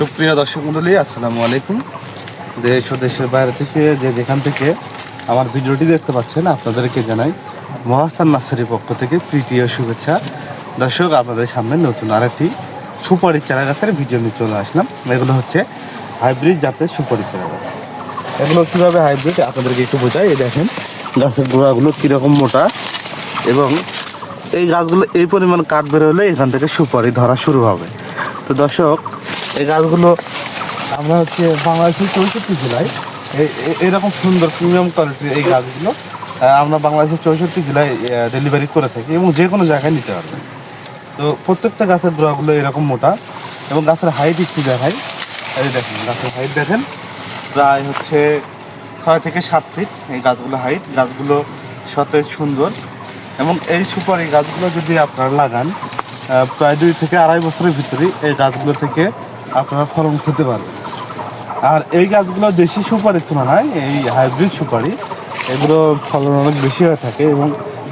সুপ্রিয় দর্শক মন্ডলী, আসসালামু আলাইকুম। দেশ ও দেশের বাইরে থেকে যে যেখান থেকে আমার ভিডিওটি দেখতে পাচ্ছেন, আপনাদেরকে জানাই মহাস্থান নার্সারির পক্ষ থেকে প্রীতি ও শুভেচ্ছা। দর্শক, আপনাদের সামনে নতুন আরেকটি সুপারি চারা গাছের ভিডিও নিয়ে চলে আসলাম। এগুলো হচ্ছে হাইব্রিড জাতের সুপারি চারা গাছ এগুলো কীভাবে হাইব্রিড, আপনাদেরকে একটু বোঝাই। এই দেখেন, গাছের গোড়াগুলো কীরকম মোটা এবং এই গাছগুলো এই পরিমাণ কাঠ বেরোলে এখান থেকে সুপারি ধরা শুরু হবে। তো দর্শক এই গাছগুলো আমরা হচ্ছে বাংলাদেশের চৌষট্টি জেলায়। এরকম সুন্দর প্রিমিয়াম কোয়ালিটির এই গাছগুলো আমরা বাংলাদেশের চৌষট্টি জেলায় ডেলিভারি করে থাকি এবং যে কোনো জায়গায় নিতে পারবেন তো প্রত্যেকটা গাছের গোড়াগুলো এরকম মোটা এবং গাছের হাইট একটু দেখাই। এই দেখেন, গাছের হাইট দেখেন, প্রায় হচ্ছে ছয় থেকে সাত ফিট এই গাছগুলো হাইট গাছগুলো সতেজ, সুন্দর এবং এই সুপারি গাছগুলো যদি আপনারা লাগান প্রায় দুই থেকে আড়াই বছরের ভিতরে এই গাছগুলো থেকে আপনারা ফলন খেতে পারবেন আর এই গাছগুলো দেশি সুপারির তুলনায় এই হাইব্রিড সুপারি। এগুলো ফলন অনেক বেশি হয়ে থাকে এবং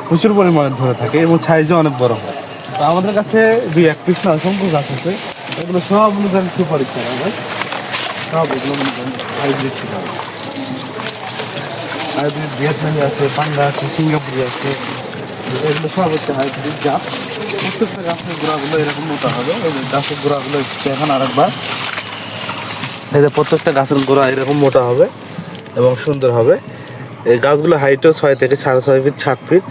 প্রচুর পরিমাণে ধরে থাকে এবং সাইজও অনেক বড় হয়। তো আমাদের কাছে দুই, এক পিস না, অসংখ্য গাছ আছে। এগুলো সব অনুযায়ী সুপারি চারা হয় সব এগুলো হাইব্রিড সুপারি। হাইব্রিড ভিয়েতনামি আছে পান্ডা আছে, সিঙ্গাপুরি আছে। হচ্ছে জাত প্রত্যেকটা গাছের এরকম মোটা হবে গাছের এখন আরেকবার। এই যে প্রত্যেকটা গাছের গোড়া এরকম মোটা হবে এবং সুন্দর হবে। এই গাছগুলো হাইটও ছয় থেকে সাড়ে ছয় ফিট সাত ফিট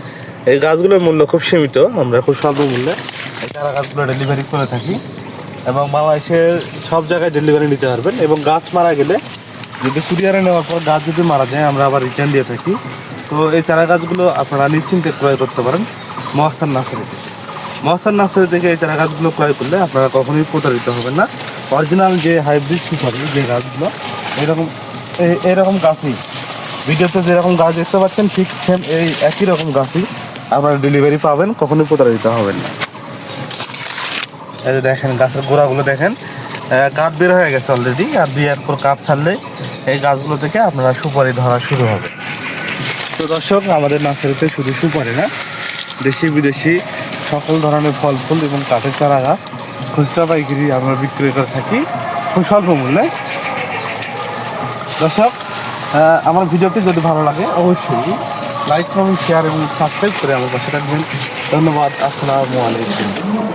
এই গাছগুলোর মূল্য খুব সীমিত, আমরা খুব স্বল্প মূল্যে এই চারা গাছগুলো ডেলিভারি করে থাকি। এবং বাংলাদেশের সব জায়গায় ডেলিভারি নিতে পারবেন। এবং গাছ মারা গেলে যদি কুরিয়ারে নেওয়ার পর গাছ যদি মারা যায়, আমরা আবার রিটার্ন দিয়ে থাকি। তো এই চারা গাছগুলো আপনারা নিশ্চিন্তে ক্রয় করতে পারেন মহাস্থান নার্সারি থেকে। মহাস্থান নার্সারি থেকে এই চারা গাছগুলো ক্রয় করলে আপনারা কখনোই প্রতারিত হবেন না। অরিজিনাল যে হাইব্রিড সুপারি যে গাছগুলো, এরকম এরকম গাছই। ভিডিওতে যেরকম গাছ দেখতে পাচ্ছেন, ঠিক সেম এই একই রকম গাছই আপনারা ডেলিভারি পাবেন, কখনোই প্রতারিত হবেন না। এই যে দেখেন, গাছের গোড়াগুলো দেখেন। কাঠ বের হয়ে গেছে অলরেডি আর দুই এক পর কাঠ ছাড়লে এই গাছগুলো থেকে আপনারা সুপারি ধরা শুরু হবে। তো দর্শক, আমাদের নার্সারিতে শুধু সুপারি না, দেশি বিদেশি সকল ধরনের ফল, ফুল এবং কাঠের চারা গাছ খুচরা পাইকারি আমরা বিক্রয় করে থাকি খুব স্বল্প মূল্যে। দর্শক আমার ভিডিওটি যদি ভালো লাগে, অবশ্যই লাইক কমেন্ট শেয়ার এবং সাবস্ক্রাইব করে আমার পাশে থাকবেন। ধন্যবাদ, আসসালামু আলাইকুম।